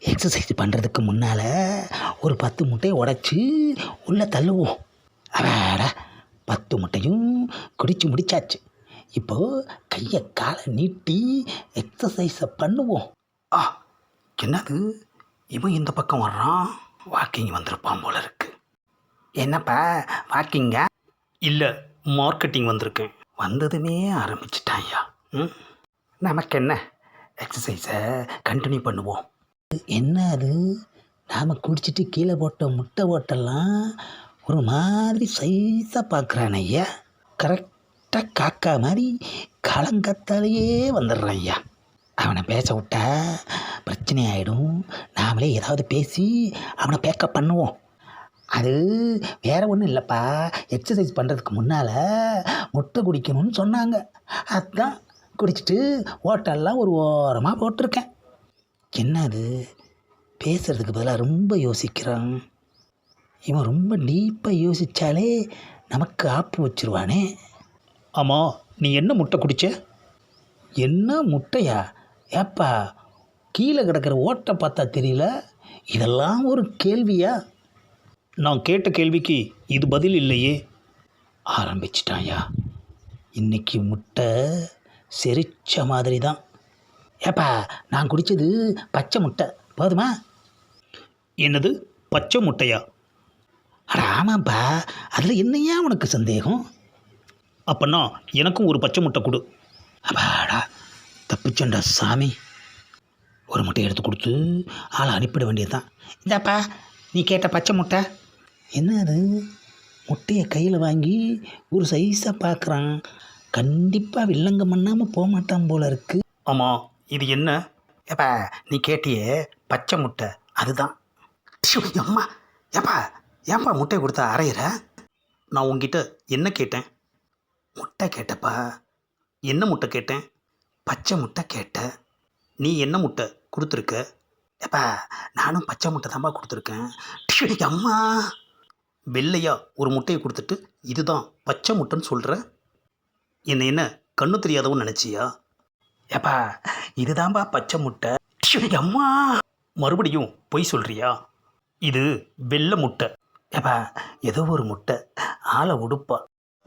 Exercise பண்ணுறதுக்கு முன்னால் ஒரு பத்து முட்டையை உடைச்சி உள்ளே தள்ளுவோம். அடாடா பத்து முட்டையும் குடிச்சு முடிச்சாச்சு. இப்போ கையை காலை நீட்டி எக்ஸசைஸை பண்ணுவோம். ஆ என்னது? இவன் இந்த பக்கம் வர்றான். வாக்கிங் வந்திருப்பான் போல இருக்கு. என்னப்பா வாக்கிங்க இல்லை மார்க்கெட்டிங் வந்திருக்கேன் வந்ததுமே ஆரம்பிச்சிட்டான் ஐயா. ம்? நமக்கு என்ன எக்ஸசைஸை கண்டினியூ பண்ணுவோம். என்ன அது? நாம் குடிச்சிட்டு கீழே போட்ட முட்டை ஓட்டெல்லாம் ஒரு மாதிரி சைஸாக பார்க்குறான் ஐயா. கரெக்டாக காக்கா மாதிரி காலங்கத்தாலேயே வந்துடுறான் ஐயா. அவனை பேச விட்டா பிரச்சனை ஆகிடும் நாமளே ஏதாவது பேசி அவனை பேக்கப் பண்ணுவோம். அது வேற ஒன்றும் இல்லைப்பா. எக்ஸசைஸ் பண்ணுறதுக்கு முன்னால் முட்டை குடிக்கணும்னு சொன்னாங்க. அதுதான் குடிச்சிட்டு ஓட்டெல்லாம் ஒரு ஓரமாக போட்டிருக்கேன். என்ன அது பேசுறதுக்கு பதிலாக ரொம்ப யோசிக்கிறான். இவன் ரொம்ப டீப்பாக யோசித்தாலே நமக்கு ஆப்பு வச்சிருவானே. ஆமாம் நீ என்ன முட்டை குடிச்ச? என்ன முட்டையா? ஏப்பா கீழே கிடக்கிற ஓட்டை பார்த்தா தெரியல. இதெல்லாம் ஒரு கேள்வியா? நான் கேட்ட கேள்விக்கு இது பதில் இல்லையே. ஆரம்பிச்சிட்டாயா இன்னைக்கு முட்டை செரிச்ச மாதிரி தான் ஏப்பா நான் குடித்தது பச்சை முட்டை. போதுமா? என்னது பச்சை முட்டையா? அட ஆமாப்பா. அதில் என்னையா உனக்கு சந்தேகம்? அப்பன்னா எனக்கும் ஒரு பச்சை முட்டை கொடு. அப்பாடா தப்பிச்சண்டா சாமி. ஒரு முட்டையை எடுத்து கொடுத்து ஆளை அனுப்பிட வேண்டியதுதான். இந்தாப்பா நீ கேட்ட பச்சை முட்டை. என்ன அது? முட்டையை கையில் வாங்கி ஒரு சைஸாக பார்க்குறான். கண்டிப்பாக வில்லங்கம் பண்ணாமல் போக மாட்டான் போல இருக்குது ஆமாம் இது என்ன? ஏப்பா நீ கேட்டியே பச்சை முட்டை. அதுதான். அம்மா ஏப்பா ஏப்பா முட்டை கொடுத்தா அரையிற? நான் உங்ககிட்ட என்ன கேட்டேன்? முட்டை கேட்டப்பா. என்ன முட்டை கேட்டேன்? பச்சை முட்டை கேட்ட. நீ என்ன முட்டை கொடுத்துருக்க? ஏப்பா நானும் பச்சை முட்டை தான்ப்பா கொடுத்துருக்கேன். ஷோ, அம்மா வெள்ளையா ஒரு முட்டையை கொடுத்துட்டு இதுதான் பச்சை முட்டைன்னு சொல்கிற என்ன என்ன கண்ணு தெரியாதவன் நினச்சியா? ஏப்பா இதுதான்பா பச்சை முட்டை. அம்மா மறுபடியும் பொய் சொல்கிறியா இது வெள்ளை முட்டை. ஏப்பா ஏதோ ஒரு முட்டை. ஆளை உடுப்பா.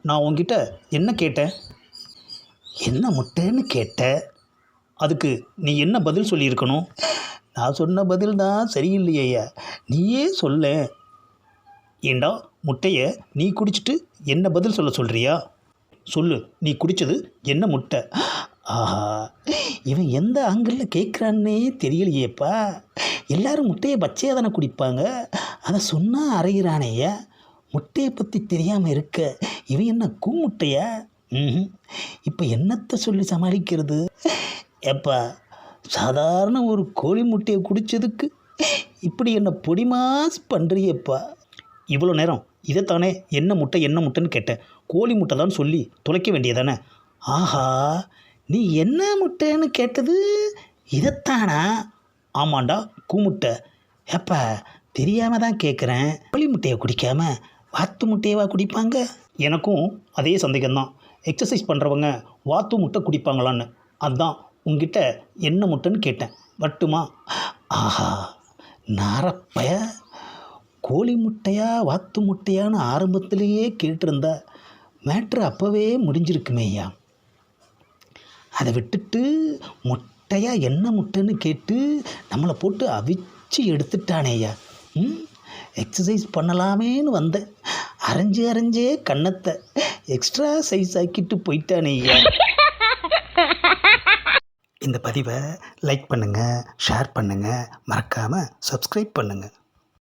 நான் உங்ககிட்ட என்ன கேட்டேன்? என்ன முட்டைன்னு கேட்ட அதுக்கு நீ என்ன பதில் சொல்லியிருக்கணும்? நான் சொன்ன பதில் தான் சரியில்லையா நீயே சொல்ல. ஏண்டா முட்டையை நீ குடிச்சிட்டு என்ன பதில் சொல்ல சொல்கிறியா சொல்லு நீ குடித்தது என்ன முட்டை? ஆஹா. இவன் எந்த ஆங்கிளில் கேட்குறான்னே தெரியலையேப்பா. எல்லாரும் முட்டையை பச்சையாக தானே குடிப்பாங்க. அதை சொன்னால் அறையிறானேயா முட்டையை பற்றி தெரியாமல் இருக்க. இவன் என்ன கூமுட்டையா? ம் இப்போ என்னத்தை சொல்லி சமாளிக்கிறது? ஏப்பா சாதாரண ஒரு கோழி முட்டையை குடித்ததுக்கு இப்படி என்ன பொடி மாஸ் பண்ணுறியப்பா இவ்வளோ நேரம் இதைத்தானே என்ன முட்டை என்ன முட்டைன்னு கேட்டேன். கோழி முட்டை தான் சொல்லி துளைக்க வேண்டியதானே? ஆஹா. நீ என்ன முட்டைன்னு கேட்டது? இதைத்தானா? ஆமாண்டா கூமுட்டை. ஏப்பா தெரியாமல் தான் கேட்குறேன் கோழி முட்டையை குடிக்காம வாத்து முட்டையவா குடிப்பாங்க? எனக்கும் அதே சந்தேகம்தான். எக்ஸசைஸ் பண்ணுறவங்க வாத்து முட்டை குடிப்பாங்களான்னு. அதான் உங்ககிட்ட என்ன முட்டைன்னு கேட்டேன். வட்டுமா? ஆஹா நாரப்பய. கோழி முட்டையா வாத்து முட்டையான்னு ஆரம்பத்திலேயே கேட்டிருந்தா மேட்ரு அப்போவே முடிஞ்சிருக்குமேய்யா அதை விட்டுட்டு முட்டையாக என்ன முட்டைன்னு கேட்டு நம்மளை போட்டு அவிச்சு எடுத்துட்டானேய்யா ம்? எக்ஸசைஸ் பண்ணலாமேன்னு வந்தேன் அரைஞ்சு அரைஞ்சே கன்னத்தை எக்ஸ்ட்ரா சைஸ் ஆக்கிட்டு போயிட்டானேய்யா இந்த பதிவை லைக் பண்ணுங்கள் ஷேர் பண்ணுங்கள் மறக்காமல் சப்ஸ்கிரைப் பண்ணுங்கள்